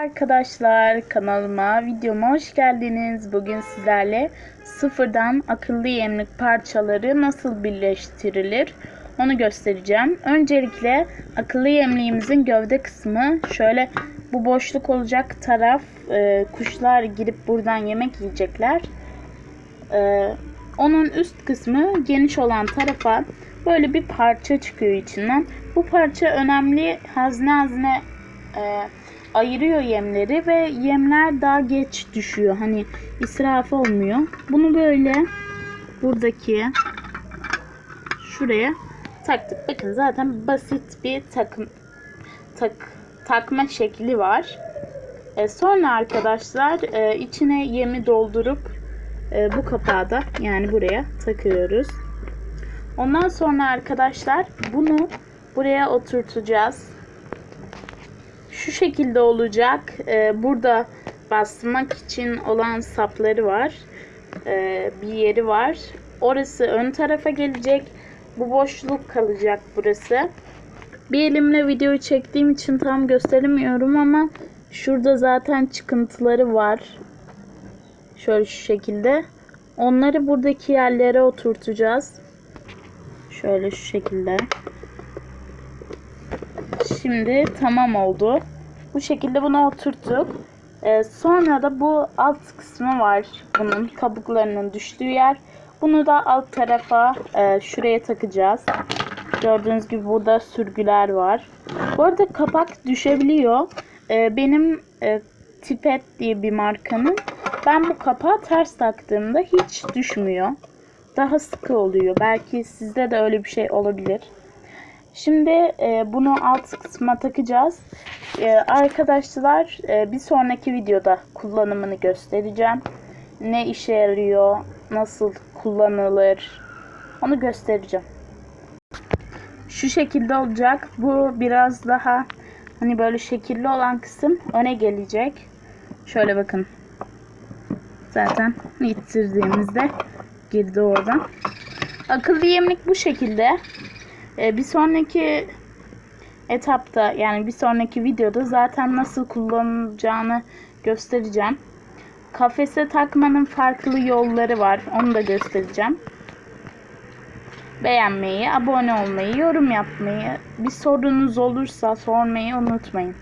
Arkadaşlar kanalıma videoma hoş geldiniz. Bugün sizlerle sıfırdan akıllı yemlik parçaları nasıl birleştirilir onu göstereceğim. Öncelikle akıllı yemliğimizin gövde kısmı şöyle bu boşluk olacak taraf e, kuşlar girip buradan yemek yiyecekler. E, onun üst kısmı geniş olan tarafa böyle bir parça çıkıyor içinden. Bu parça önemli hazne hazne e, ayırıyor yemleri ve yemler daha geç düşüyor. Hani israf olmuyor. Bunu böyle buradaki şuraya taktık. Bakın zaten basit bir takım tak takma şekli var. E, sonra arkadaşlar e, içine yemi doldurup e, bu kapağı da yani buraya takıyoruz. Ondan sonra arkadaşlar bunu buraya oturtacağız. Şu şekilde olacak. Ee, burada basmak için olan sapları var. Ee, bir yeri var. Orası ön tarafa gelecek. Bu boşluk kalacak burası. Bir elimle videoyu çektiğim için tam gösteremiyorum ama şurada zaten çıkıntıları var. Şöyle şu şekilde. Onları buradaki yerlere oturtacağız. Şöyle şu şekilde. Şimdi tamam oldu. Bu şekilde bunu oturttuk. Ee, sonra da bu alt kısmı var bunun kabuklarının düştüğü yer. Bunu da alt tarafa e, şuraya takacağız. Gördüğünüz gibi burada sürgüler var. Bu arada kapak düşebiliyor. Ee, benim e, Tipet diye bir markanın ben bu kapağı ters taktığımda hiç düşmüyor. Daha sıkı oluyor. Belki sizde de öyle bir şey olabilir. Şimdi e, bunu alt kısma takacağız. E, arkadaşlar e, bir sonraki videoda kullanımını göstereceğim. Ne işe yarıyor, nasıl kullanılır onu göstereceğim. Şu şekilde olacak. Bu biraz daha hani böyle şekilli olan kısım öne gelecek. Şöyle bakın. Zaten ittirdiğimizde girdi oradan. Akıllı yemlik bu şekilde. Ee, bir sonraki etapta yani bir sonraki videoda zaten nasıl kullanılacağını göstereceğim. Kafese takmanın farklı yolları var. Onu da göstereceğim. Beğenmeyi, abone olmayı, yorum yapmayı, bir sorunuz olursa sormayı unutmayın.